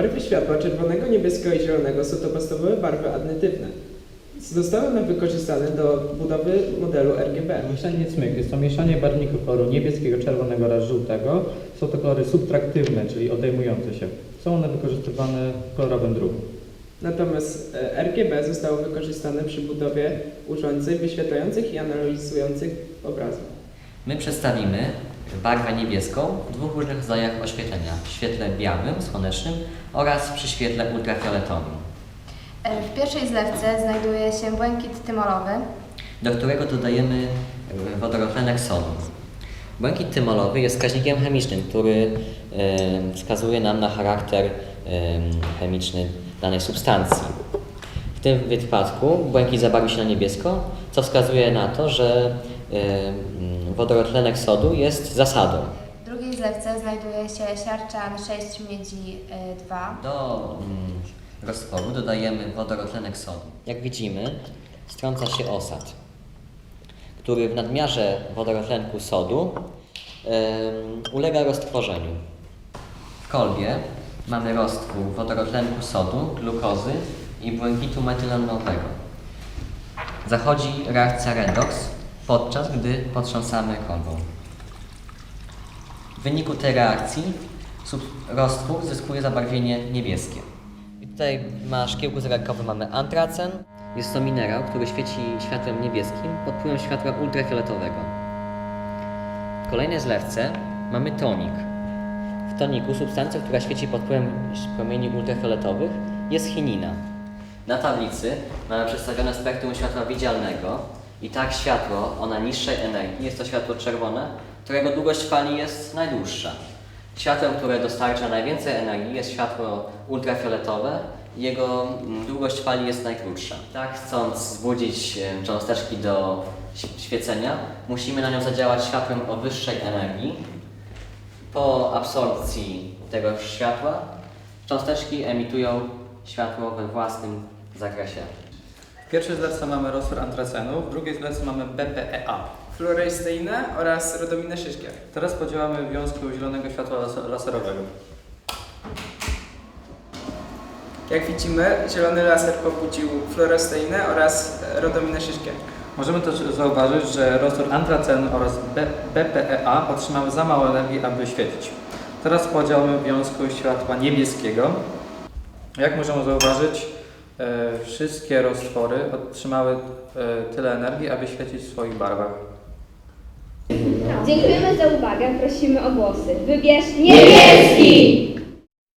Barwy światła czerwonego, niebieskiego i zielonego są to podstawowe barwy addytywne. Zostały one wykorzystane do budowy modelu RGB. Mieszanie cmyk jest to mieszanie barwników koloru niebieskiego, czerwonego oraz żółtego. Są to kolory subtraktywne, czyli odejmujące się. Są one wykorzystywane w kolorowym druku. Natomiast e, RGB zostało wykorzystane przy budowie urządzeń wyświetlających i analizujących obrazy. My przedstawimy barwę niebieską w dwóch różnych rodzajach oświetlenia. W świetle białym, słonecznym oraz przy świetle ultrafioletowym, E, W pierwszej zlewce znajduje się błękit tymolowy. do którego dodajemy e, wodorotlenek sodu. Błękit tymolowy jest wskaźnikiem chemicznym, który e, wskazuje nam na charakter chemiczny danej substancji. W tym wypadku błękit zabarwi się na niebiesko, co wskazuje na to, że wodorotlenek sodu jest zasadą. W drugiej zlewce znajduje się siarczan 6 miedzi e, 2. Do mm, roztworu dodajemy wodorotlenek sodu. Jak widzimy, strąca się osad, który w nadmiarze wodorotlenku sodu em, ulega roztworzeniu. W kolbie mamy roztwór wodorotlenku sodu, glukozy i błękitu metylenowego. Zachodzi reakcja redox, podczas gdy potrząsamy kolbą. W wyniku tej reakcji roztwór zyskuje zabarwienie niebieskie. I tutaj na szkiełku zegarkowym mamy antracen. Jest to minerał, który świeci światłem niebieskim pod wpływem światła ultrafioletowego. W kolejnej zlewce mamy tonik. W toniku substancja, która świeci pod wpływem promieni ultrafioletowych jest chinina. Na tablicy mamy przedstawione spektrum światła widzialnego i tak światło o najniższej energii jest to światło czerwone, którego długość fali jest najdłuższa. Światłem, które dostarcza najwięcej energii jest światło ultrafioletowe jego mm, długość fali jest najkrótsza. Tak, chcąc wzbudzić em, cząsteczki do świecenia, musimy na nią zadziałać światłem o wyższej energii. Po absorpcji tego światła cząsteczki emitują światło we własnym zakresie. W pierwszej zlewce mamy roztwór antracenu, w drugiej zlewce mamy BPEA. Fluoresteinę oraz rodominę szyszkier. Teraz podziałamy wiązku zielonego światła las- laserowego. Jak widzimy, zielony laser pobudził fluoresteinę oraz rodominę szyszkier. Możemy też zauważyć, że roztwór antracenu oraz B- BPEA otrzymały za mało energii, aby świecić. Teraz podziałamy wiązku światła niebieskiego. Jak możemy zauważyć, wszystkie roztwory otrzymały e, tyle energii, aby świecić w swoich barwach. Dziękujemy za uwagę, prosimy o głosy. Wybierz niebieski!